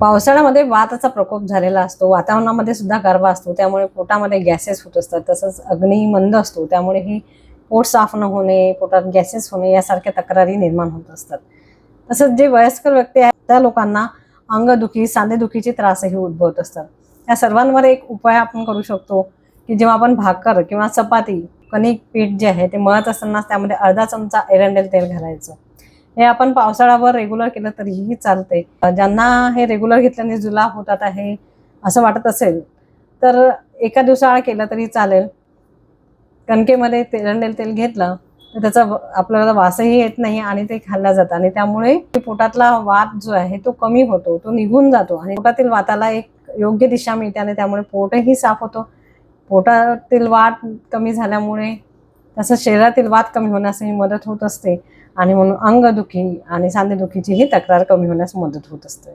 पावसाळ्यामध्ये वाताचा प्रकोप झालेला असतो वातावरणामध्ये सुद्धा गारवा असतो त्यामुळे पोटामध्ये गॅसेस होत असतात तसंच अग्नी मंद असतो त्यामुळे ही पोट साफ न होणे पोटात गॅसेस होणे यासारख्या तक्रारी निर्माण होत असतात. तसंच जे वयस्कर व्यक्ती आहेत त्या लोकांना अंगदुखी सांधेदुखीचे त्रासही उद्भवत असतात. या सर्वांवर एक उपाय आपण करू शकतो की जेव्हा आपण भाकर किंवा चपाती कणिक पीठ जे आहे ते मळत असताना त्यामध्ये अर्धा चमचा एरंडेल तेल घालायचं. हे आपण पावसाळ्यावर रेग्युलर केलं तरीही चालते ज्यांना हे रेग्युलर घेतल्याने जुलाब होतात आहे असं वाटत असेल तर एका दिवसाआड केलं तरी चालेल. कणकेमध्ये तेलंडेल तेल घेतलं तर त्याचा आपल्याला वासही येत नाही आणि ते खाल्ला जातं. आणि त्यामुळे पोटातला वात जो आहे तो कमी होतो तो निघून जातो. आणि पोटातील वाताला एक योग्य दिशा मिळते आणि त्यामुळे पोटही साफ होतो. पोटातील वाट कमी झाल्यामुळे तसंच शरीरातील वाद कमी होण्यासही मदत होत असते आणि म्हणून अंगदुखी आणि सांधेदुखीची ही तक्रार कमी होण्यास मदत होत असते.